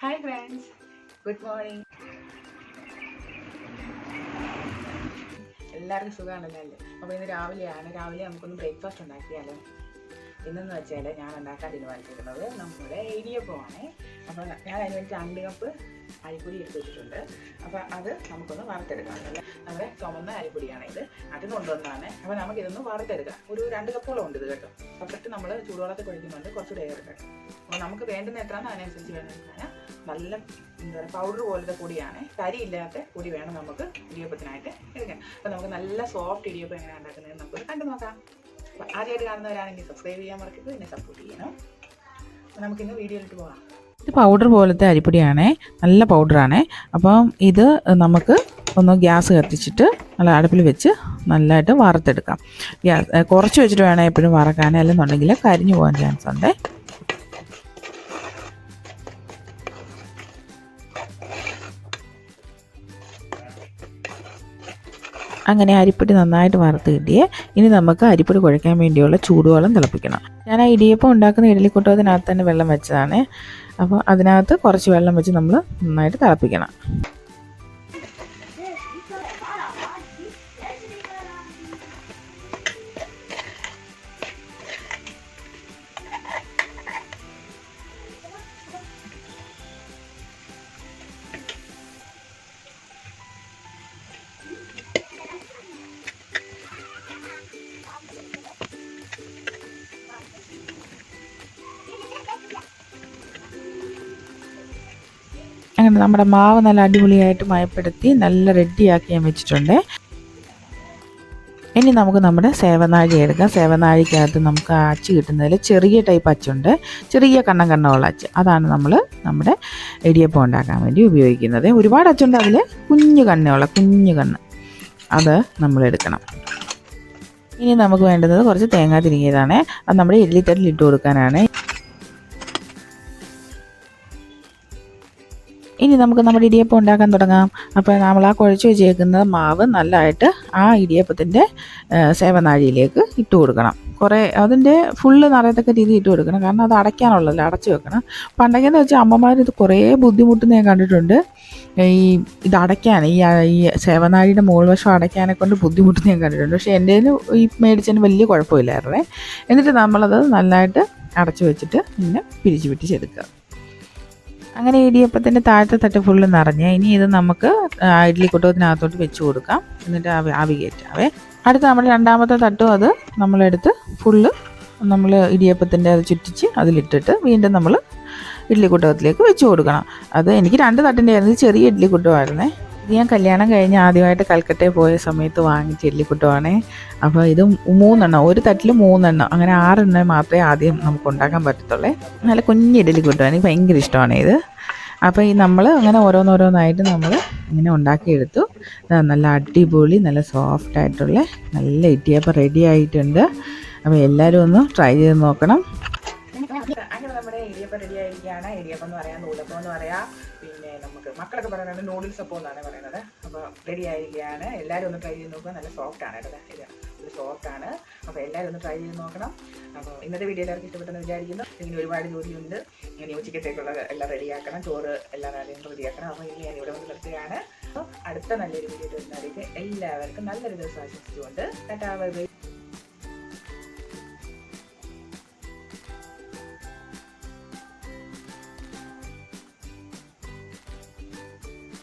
Hi friends good morning എല്ലാവർക്കും സുഖമാണല്ലോ അല്ലേ? അപ്പോൾ ഇന്ന് രാവിലെയാണ്. രാവിലെ നമുക്കൊന്ന് ബ്രേക്ക്ഫാസ്റ്റ് ഉണ്ടാക്കിയാലോ? ഇന്നെന്ന് വെച്ചാൽ ഞാൻ ഉണ്ടാക്കാൻ തീരുമാനിച്ചിരുന്നത് നമ്മുടെ ഇടിയപ്പമാണ്. അപ്പോൾ ഞാൻ അതിന് വേണ്ടി രണ്ട് കപ്പ് അരിപ്പൊടി എടുത്ത് വെച്ചിട്ടുണ്ട്. അപ്പോൾ അത് നമുക്കൊന്ന് വറുത്തെടുക്കാം. നമ്മുടെ ചുമന്ന അരിപ്പൊടിയാണ് ഇത്. അത് കൊണ്ടുവന്നാണ്. അപ്പോൾ നമുക്കിതൊന്ന് വറുത്തെടുക്കാം. ഒരു രണ്ട് കപ്പോളം ഉണ്ട് ഇത് കേട്ടോ. അപ്പുറത്ത് നമ്മൾ ചൂടുവെള്ളത്തിൽ കുഴിക്കുന്നുണ്ട്. കുറച്ച് ഇടണം അപ്പോൾ നമുക്ക് വേണ്ടുന്ന എത്രയാണോ അതിനനുസരിച്ച് വേണം നല്ല എന്താ പറയുക പൗഡർ പോലത്തെ പൊടിയാണ്. തരിയില്ലാത്ത പൊടി വേണം നമുക്ക് ഇടിയപ്പത്തിനായിട്ട് എടുക്കാൻ. അപ്പോൾ നമുക്ക് നല്ല സോഫ്റ്റ് ഇടിയപ്പം എങ്ങനെയാണ് ഉണ്ടാക്കുന്നത് നമുക്ക് കണ്ടു നോക്കാം. ആദ്യമായിട്ട് കാണുന്നവരാണെങ്കിൽ സബ്സ്ക്രൈബ് ചെയ്യാൻ മറക്കരുത് എന്നെ സപ്പോർട്ട് ചെയ്യണം. നമുക്കിന്ന് വീഡിയോയിലിട്ട് പോകാം. ഇത് പൗഡർ പോലത്തെ അരിപ്പൊടിയാണേ. നല്ല പൗഡറാണേ അപ്പം ഇത് നമുക്ക് ഒന്ന് ഗ്യാസ് കത്തിച്ചിട്ട് നല്ല അടുപ്പിൽ വെച്ച് നല്ലതായിട്ട് വറുത്തെടുക്കാം. ഗ്യാസ് കുറച്ച് വെച്ചിട്ട് വേണം എപ്പോഴും വറക്കാൻ അല്ലെന്നുണ്ടെങ്കിൽ കരിഞ്ഞു പോകാൻ ചാൻസ് ഉണ്ട്. അങ്ങനെ അരിപ്പൊടി നന്നായിട്ട് വറുത്ത് കിട്ടിയേ. ഇനി നമുക്ക് അരിപ്പൊടി കുഴക്കാൻ വേണ്ടിയുള്ള ചൂടുവെള്ളം തിളപ്പിക്കണം. ഞാൻ ആ ഇടിയപ്പം ഉണ്ടാക്കുന്ന ഇഡലിക്കുട്ടത്തിനകത്ത് തന്നെ വെള്ളം വെച്ചതാണ്. അപ്പോൾ അതിനകത്ത് കുറച്ച് വെള്ളം വെച്ച് നമ്മൾ നന്നായിട്ട് തിളപ്പിക്കണം. അങ്ങനെ നമ്മുടെ മാവ് നല്ല അടിപൊളിയായിട്ട് മയപ്പെടുത്തി നല്ല റെഡിയാക്കി ഞാൻ വെച്ചിട്ടുണ്ട്. ഇനി നമുക്ക് നമ്മുടെ സേവനാഴി എടുക്കാം. സേവനാഴിക്കകത്ത് നമുക്ക് അച്ച് കിട്ടുന്നതിൽ ചെറിയ ടൈപ്പ് അച്ചുണ്ട്. ചെറിയ കണ്ണം കണ്ണമുള്ള അച്ച്. അതാണ് നമ്മൾ നമ്മുടെ ഇടിയപ്പം ഉണ്ടാക്കാൻ വേണ്ടി ഉപയോഗിക്കുന്നത്. ഒരുപാട് അച്ചുണ്ട് അതിൽ. കുഞ്ഞു കണ്ണുള്ള കുഞ്ഞു കണ്ണ്. അത് നമ്മൾ എടുക്കണം. ഇനി നമുക്ക് വേണ്ടുന്നത് കുറച്ച് തേങ്ങ തിരിങ്ങിയതാണ് അത് നമ്മുടെ ഇഡ്ലിത്തട്ടിൽ ഇട്ട് കൊടുക്കാനാണ്. ഇനി നമുക്ക് നമ്മുടെ ഇടിയപ്പം ഉണ്ടാക്കാൻ തുടങ്ങാം. അപ്പോൾ നമ്മൾ ആ കുഴച്ച് വെച്ചേക്കുന്ന മാവ് നല്ലതായിട്ട് ആ ഇടിയപ്പത്തിന്റെ സേവനാഴിയിലേക്ക് ഇട്ട് കൊടുക്കണം. കുറേ അതിന്റെ ഫുള്ള് നിറയത്തക്ക രീതി ഇട്ട് കൊടുക്കണം. കാരണം അത് അടയ്ക്കാനുള്ളതല്ല അടച്ചു വെക്കണം. പണ്ടൊക്കെയെന്ന് വെച്ചാൽ അമ്മമാർ ഇത് കുറേ ബുദ്ധിമുട്ട് ഞാൻ കണ്ടിട്ടുണ്ട്. ഈ ഇത് അടയ്ക്കാൻ ഈ ഈ സേവനാഴിയുടെ മുകൾ വശം അടയ്ക്കാനെ കൊണ്ട് ബുദ്ധിമുട്ട് ഞാൻ കണ്ടിട്ടുണ്ട്. പക്ഷേ എന്റെ ഈ മേടിച്ചതിന് വലിയ കുഴപ്പമില്ലായിരുന്നേ. എന്നിട്ട് നമ്മളത് നല്ലതായിട്ട് അടച്ചു വെച്ചിട്ട് പിന്നെ പിരിച്ചു പിടിച്ചെടുക്കുക അങ്ങനെ ഇടിയപ്പത്തിന്റെ താഴത്തെ തട്ട് ഫുള്ള് നിറഞ്ഞ്. ഇനി ഇത് നമുക്ക് ഇഡ്ലി കുട്ടകത്തിനകത്തോട്ട് വെച്ച് കൊടുക്കാം. എന്നിട്ട് ആവി ആവി കയറ്റാവേ. അടുത്ത നമ്മൾ രണ്ടാമത്തെ തട്ടും അത് നമ്മളെടുത്ത് ഫുള്ള് നമ്മൾ ഇടിയപ്പത്തിന്റെ അത് ചുറ്റിച്ച് അതിലിട്ടിട്ട് വീണ്ടും നമ്മൾ ഇഡ്ഡലി കുട്ടകത്തിലേക്ക് വെച്ച് കൊടുക്കണം. അത് എനിക്ക് രണ്ട് തട്ടിന്റെ ആയിരുന്നു ചെറിയ ഇഡ്ഡലി കുട്ടമായിരുന്നേ. ഞാൻ കല്യാണം കഴിഞ്ഞ് ആദ്യമായിട്ട് കൽക്കട്ടയിൽ പോയ സമയത്ത് വാങ്ങിച്ച ഇഡ്ഡലി അപ്പോൾ ഇത് മൂന്നെണ്ണം ഒരു തട്ടിൽ മൂന്നെണ്ണം അങ്ങനെ ആറെണ്ണം മാത്രമേ ആദ്യം നമുക്ക് ഉണ്ടാക്കാൻ പറ്റത്തുള്ളേ. നല്ല കുഞ്ഞ് ഇഡലി കുട്ടം എനിക്ക് ഭയങ്കര ഇഷ്ടമാണ് ഇത്. അപ്പോൾ ഈ നമ്മൾ അങ്ങനെ ഓരോന്നോരോന്നായിട്ട് നമ്മൾ ഇങ്ങനെ ഉണ്ടാക്കിയെടുത്തു. നല്ല അടിപൊളി നല്ല സോഫ്റ്റ് ആയിട്ടുള്ള നല്ല ഇടിയപ്പം റെഡി ആയിട്ടുണ്ട്. അപ്പോൾ എല്ലാവരും ഒന്ന് ട്രൈ ചെയ്ത് നോക്കണം. നമ്മുടെ ഇടിയപ്പം റെഡി ആയിരിക്കുകയാണ്. ഇടിയപ്പം എന്ന് പറയാം നൂലപ്പം എന്ന് പറയാം. മക്കളൊക്കെ പറയുന്നത് നൂഡിൽസ് അപ്പം എന്നാണ് പറയുന്നത്. അപ്പോൾ റെഡി ആയിരിക്കുകയാണ്. എല്ലാവരും ഒന്ന് ട്രൈ ചെയ്ത് നോക്കുക. നല്ല സോഫ്റ്റ് ആണ് കേട്ടോ. ഇത് ഇത് സോഫ്റ്റ് ആണ്. അപ്പോൾ എല്ലാവരും ഒന്ന് ട്രൈ ചെയ്ത് നോക്കണം. അപ്പോൾ ഇന്നത്തെ വീഡിയോ എല്ലാവർക്കും ഇഷ്ടപ്പെട്ടെന്ന് വിചാരിക്കുന്നു. ഇനി ഒരുപാട് ജോലിയുണ്ട്. ഇനി ഉച്ചക്കത്തേക്കുള്ള എല്ലാം റെഡിയാക്കണം ചോറ് എല്ലാം കാര്യങ്ങളും റെഡിയാക്കണം അപ്പോൾ ഇനി ഞാൻ ഇവിടെ വന്ന് നിർത്തുകയാണ്. അപ്പോൾ അടുത്ത നല്ലൊരു വീഡിയോ വരുന്നതായിരിക്കും. എല്ലാവർക്കും നല്ലൊരു ദിവസം ആശംസിച്ചുകൊണ്ട്. ടാറ്റാ